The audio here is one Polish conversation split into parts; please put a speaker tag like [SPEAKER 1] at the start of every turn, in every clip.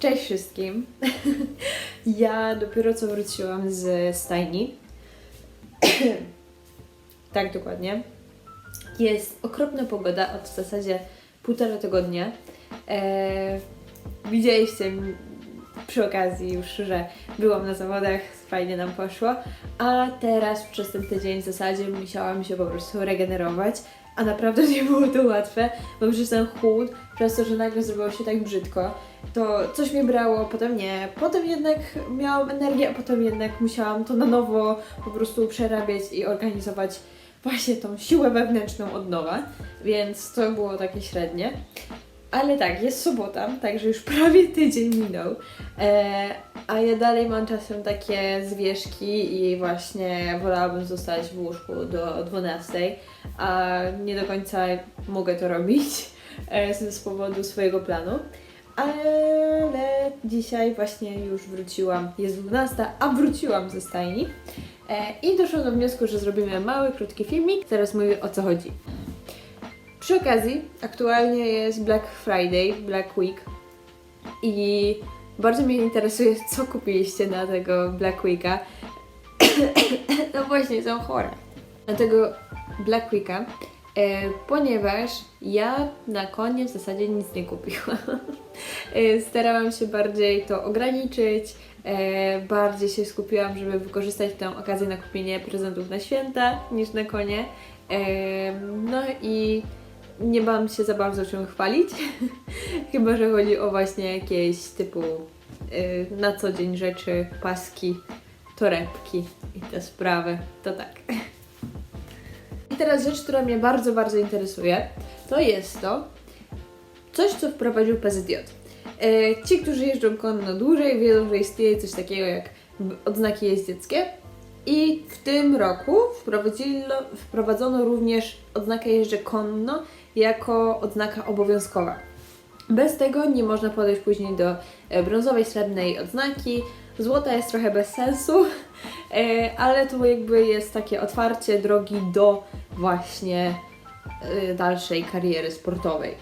[SPEAKER 1] Cześć wszystkim. Ja dopiero co wróciłam z stajni. tak, dokładnie. Jest okropna pogoda od w zasadzie półtora tygodnia. Eee, widzieliście przy okazji już, że byłam na zawodach, fajnie nam poszło, a teraz przez ten tydzień w zasadzie musiałam się po prostu regenerować, a naprawdę nie było to łatwe, bo przez ten chłód, przez to, że nagle zrobiło się tak brzydko, to coś mnie brało, potem nie, potem jednak miałam energię, a potem jednak musiałam to na nowo po prostu przerabiać i organizować właśnie tą siłę wewnętrzną od nowa, więc to było takie średnie. Ale tak, jest sobota, także już prawie tydzień minął, e, a ja dalej mam czasem takie zwieszki i właśnie wolałabym zostać w łóżku do 12, a nie do końca mogę to robić e, z, powodu swojego planu. Ale dzisiaj właśnie już wróciłam, jest 12, a wróciłam ze stajni e, i doszłam do wniosku, że zrobimy mały, krótki filmik. Teraz mówię o co chodzi. Przy okazji, aktualnie jest Black Friday, Black Week i bardzo mnie interesuje, co kupiliście na tego Black Weeka. no właśnie, są chore. Na tego Black Weeka, e, ponieważ ja na koniec w zasadzie nic nie kupiłam. E, Starałam się bardziej to ograniczyć, e, bardziej się skupiłam, żeby wykorzystać tę okazję na kupienie prezentów na święta niż na konie. E, No i nie mam się za bardzo czym chwalić, chyba że chodzi o właśnie jakieś typu y, na co dzień rzeczy, paski, torebki i te sprawy, to tak. I teraz rzecz, która mnie bardzo, bardzo interesuje, to jest to coś, co wprowadził PZJ. E, Ci, którzy jeżdżą konno dłużej, wiedzą, że istnieje coś takiego jak odznaki jeździeckie. I w tym roku wprowadzono, również odznakę jeżdżę konno jako odznaka obowiązkowa. Bez tego nie można podejść później do e, brązowej, srebrnej odznaki. Złota jest trochę bez sensu, e, ale to jakby jest takie otwarcie drogi do właśnie dalszej kariery sportowej.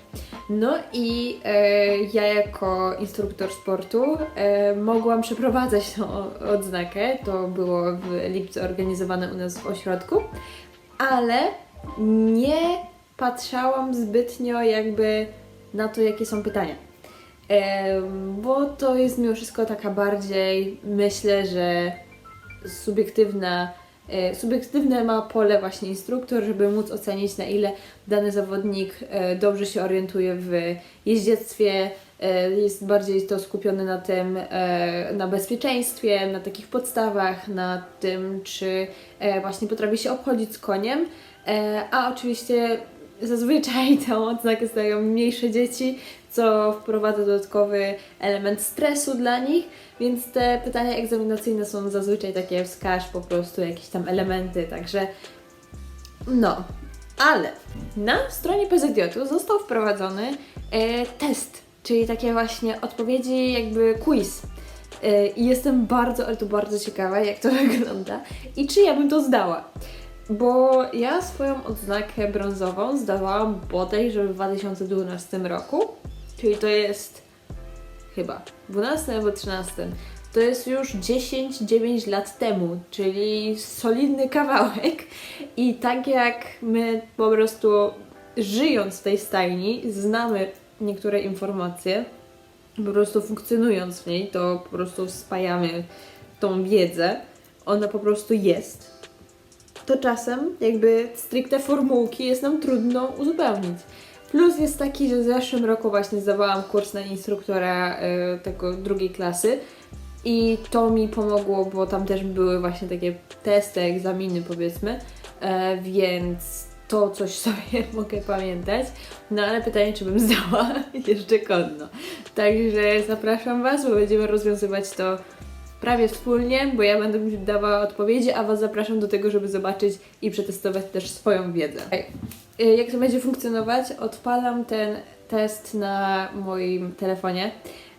[SPEAKER 1] No i e, ja jako instruktor sportu e, mogłam przeprowadzać tą odznakę. To było w lipcu organizowane u nas w ośrodku, ale nie patrzałam zbytnio jakby na to, jakie są pytania. Em, bo to jest mimo wszystko taka bardziej, myślę, że subiektywna, e, subiektywne ma pole właśnie instruktor, żeby móc ocenić na ile dany zawodnik e, dobrze się orientuje w jeździectwie, e, jest bardziej to skupiony na tym, e, na bezpieczeństwie, na takich podstawach, na tym, czy e, właśnie potrafi się obchodzić z koniem, e, a oczywiście zazwyczaj tę odznakę zdają mniejsze dzieci, co wprowadza dodatkowy element stresu dla nich, więc te pytania egzaminacyjne są zazwyczaj takie wskaż po prostu jakieś tam elementy, także no, ale na stronie PZJ został wprowadzony e, test, czyli takie właśnie odpowiedzi, jakby quiz. E, I jestem bardzo, ale to bardzo ciekawa, jak to wygląda i czy ja bym to zdała. Bo ja swoją odznakę brązową zdawałam bodajże w 2012 roku, czyli to jest chyba 12 albo 13. To jest już 10-9 lat temu, czyli solidny kawałek. I tak jak my po prostu żyjąc w tej stajni, znamy niektóre informacje, po prostu funkcjonując w niej, to po prostu spajamy tą wiedzę, ona po prostu jest. To czasem jakby stricte formułki jest nam trudno uzupełnić. Plus jest taki, że w zeszłym roku właśnie zdawałam kurs na instruktora e, tego drugiej klasy i to mi pomogło, bo tam też były właśnie takie testy, egzaminy powiedzmy, e, więc to coś sobie mogę pamiętać. No ale pytanie, czy bym zdała jeszcze konno. Także zapraszam Was, bo będziemy rozwiązywać to prawie wspólnie, bo ja będę dawała odpowiedzi, a Was zapraszam do tego, żeby zobaczyć i przetestować też swoją wiedzę. Y, Jak to będzie funkcjonować? Odpalam ten test na moim telefonie,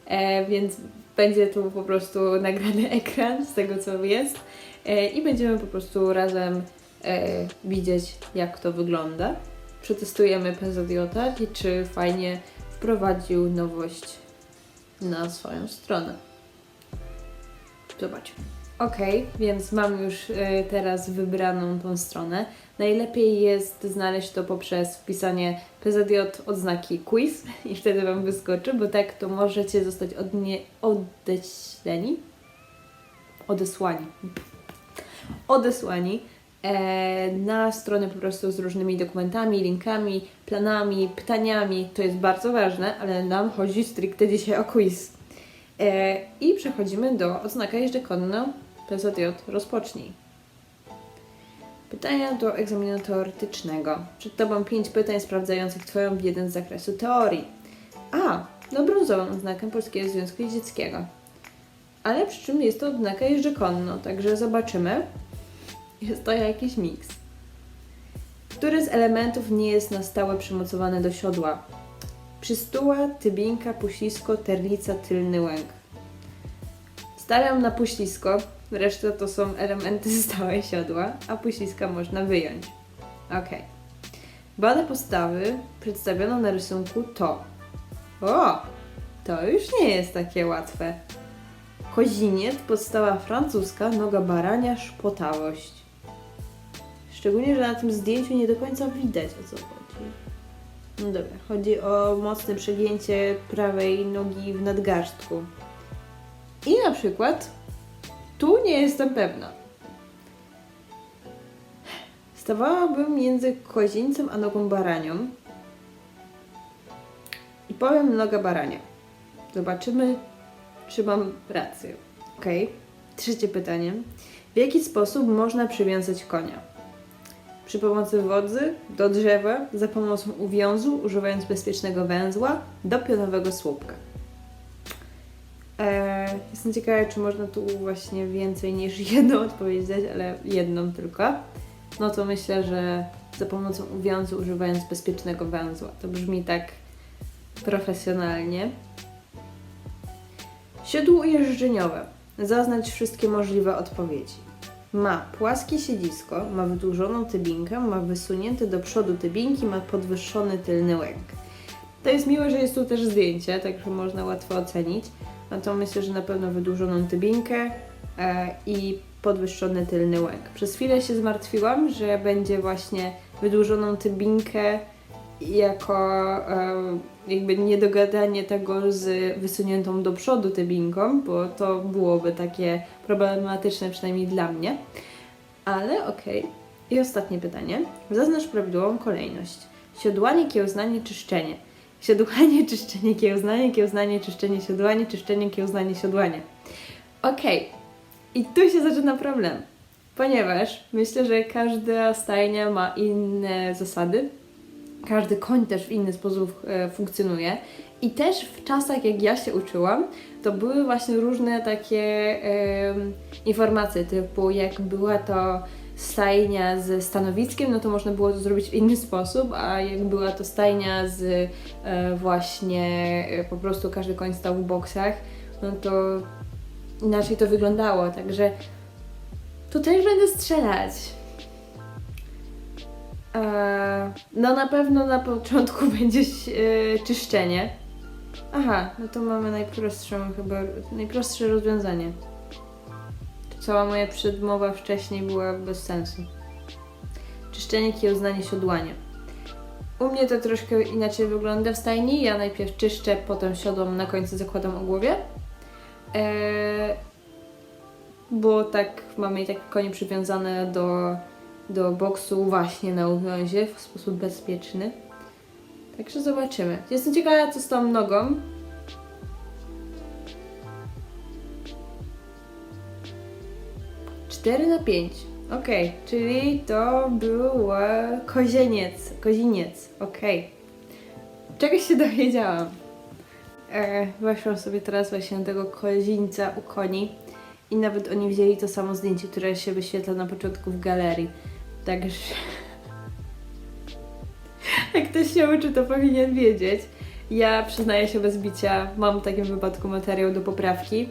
[SPEAKER 1] e, więc będzie tu po prostu nagrany ekran z tego, co jest e, i będziemy po prostu razem e, widzieć, jak to wygląda. Przetestujemy PZJ i czy fajnie wprowadził nowość na swoją stronę. Zobaczmy. Ok, więc mam już y, teraz wybraną tą stronę. Najlepiej jest znaleźć to poprzez wpisanie PZJ odznaki quiz i wtedy Wam wyskoczy, bo tak to możecie zostać odnie, odeśleni, odesłani, odesłani e, na stronę po prostu z różnymi dokumentami, linkami, planami, pytaniami. To jest bardzo ważne, ale nam chodzi stricte dzisiaj o quiz. E, I przechodzimy do odznaka jeżdżę konno PZJ rozpocznij. Pytania do egzaminu teoretycznego. Przed Tobą pięć pytań sprawdzających Twoją wiedzę z zakresu teorii. A, no brązową odznakę Polskiego Związku Jeździeckiego. Ale przy czym jest to odznaka jeżdżę konno, także zobaczymy. Jest to jakiś miks. Który z elementów nie jest na stałe przymocowany do siodła? Przystuła, tybinka, puślisko, terlica, tylny łęk. Stawiam na puślisko, reszta to są elementy stałe siodła, a puśliska można wyjąć. Ok. Bada postawy przedstawiono na rysunku to. O! To już nie jest takie łatwe. Koziniec, podstawa francuska, noga barania, szpotawość. Szczególnie, że na tym zdjęciu nie do końca widać o co chodzi. No dobra, chodzi o mocne przegięcie prawej nogi w nadgarstku. I na przykład tu nie jestem pewna. Stawałabym między kozińcem a nogą baranią. I powiem noga barania. Zobaczymy, czy mam rację. Ok. Trzecie pytanie. W jaki sposób można przywiązać konia? Przy pomocy wodzy, do drzewa, za pomocą uwiązu, używając bezpiecznego węzła, do pionowego słupka. Eee, jestem ciekawa, czy można tu właśnie więcej niż jedną odpowiedź dać, ale jedną tylko. No to myślę, że za pomocą uwiązu, używając bezpiecznego węzła. To brzmi tak profesjonalnie. Siodło jeżdżeniowe. Zaznacz wszystkie możliwe odpowiedzi. Ma płaskie siedzisko, ma wydłużoną tybinkę, ma wysunięte do przodu tybinki, ma podwyższony tylny łęk. To jest miłe, że jest tu też zdjęcie, także można łatwo ocenić. No to myślę, że na pewno wydłużoną tybinkę e, i podwyższony tylny łęk. Przez chwilę się zmartwiłam, że będzie właśnie wydłużoną tybinkę jako jakby niedogadanie tego z wysuniętą do przodu tybinką, bo to byłoby takie problematyczne przynajmniej dla mnie. Ale okej. I ostatnie pytanie. Zaznacz prawidłową kolejność. Siodłanie, kiełznanie, czyszczenie. Siodłanie, czyszczenie, kiełznanie, kiełznanie, czyszczenie, siodłanie, czyszczenie, kiełznanie, siodłanie. Okej. I tu się zaczyna problem. Ponieważ myślę, że każda stajnia ma inne zasady, każdy koń też w inny sposób e, funkcjonuje. I też w czasach, jak ja się uczyłam, to były właśnie różne takie informacje, typu jak była to stajnia ze stanowiskiem, no to można było to zrobić w inny sposób, a jak była to stajnia z e, właśnie e, po prostu każdy koń stał w boksach, no to inaczej to wyglądało. Także tu też będę strzelać. Eee, no na pewno na początku będzie e, czyszczenie. Aha, no to mamy najprostszą chyba, najprostsze rozwiązanie. Cała moja przedmowa wcześniej była bez sensu. Czyszczenie, kiełznanie, siodłanie. U mnie to troszkę inaczej wygląda w stajni. Ja najpierw czyszczę, potem siodłam, na końcu zakładam o głowie. Eee, bo tak mamy i tak konie przywiązane do do boksu właśnie na uwiązie w sposób bezpieczny. Także zobaczymy. Jestem ciekawa, co z tą nogą. Cztery na pięć. Okej, czyli to był e, kozieniec. Koziniec. Okej. Czegoś się dowiedziałam. E, weszłam sobie teraz właśnie tego kozińca u koni i nawet oni wzięli to samo zdjęcie, które się wyświetla na początku w galerii. Także jak ktoś się uczy, to powinien wiedzieć. Ja przyznaję się bez bicia, mam w takim wypadku materiał do poprawki.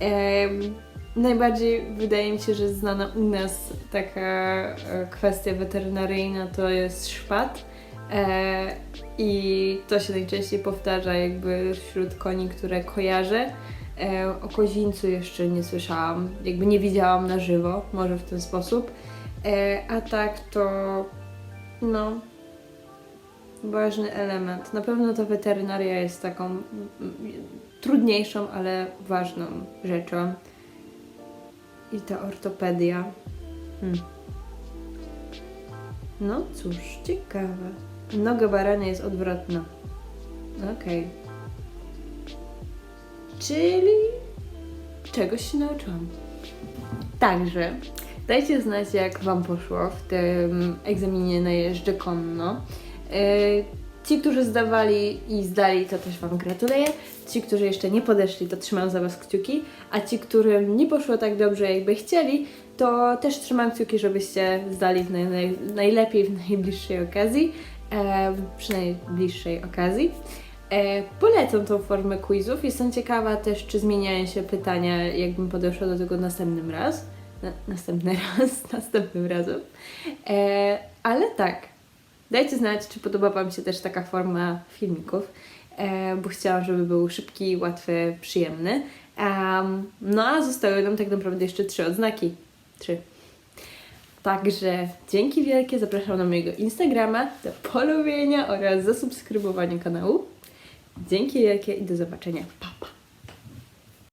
[SPEAKER 1] Em, najbardziej wydaje mi się, że znana u nas taka e, kwestia weterynaryjna to jest szpat. E, i to się najczęściej powtarza jakby wśród koni, które kojarzę. E, o kozińcu jeszcze nie słyszałam, jakby nie widziałam na żywo, może w ten sposób. E, a tak to no ważny element. Na pewno ta weterynaria jest taką trudniejszą, ale ważną rzeczą. I ta ortopedia. Hmm. No cóż, ciekawe. Noga barania jest odwrotna. Okej. Czyli czegoś się nauczyłam. Także dajcie znać, jak Wam poszło w tym egzaminie na jeżdżę konno. Yy, Ci, którzy zdawali i zdali, to też Wam gratuluję. Ci, którzy jeszcze nie podeszli, to trzymam za Was kciuki. A ci, którym nie poszło tak dobrze, jakby chcieli, to też trzymam kciuki, żebyście zdali w naj, naj, najlepiej w najbliższej okazji. E, przy najbliższej okazji. E, polecam tą formę quizów. Jestem ciekawa też, czy zmieniają się pytania, jakbym podeszła do tego następnym raz. Na, następny raz, następnym razem. E, ale tak, dajcie znać, czy podoba Wam się też taka forma filmików, e, bo chciałam, żeby był szybki, łatwy, przyjemny. Em, no a zostały nam tak naprawdę jeszcze trzy odznaki. Trzy. Także dzięki wielkie, zapraszam na mojego Instagrama do polubienia oraz zasubskrybowania kanału. Dzięki wielkie i do zobaczenia. Pa, pa.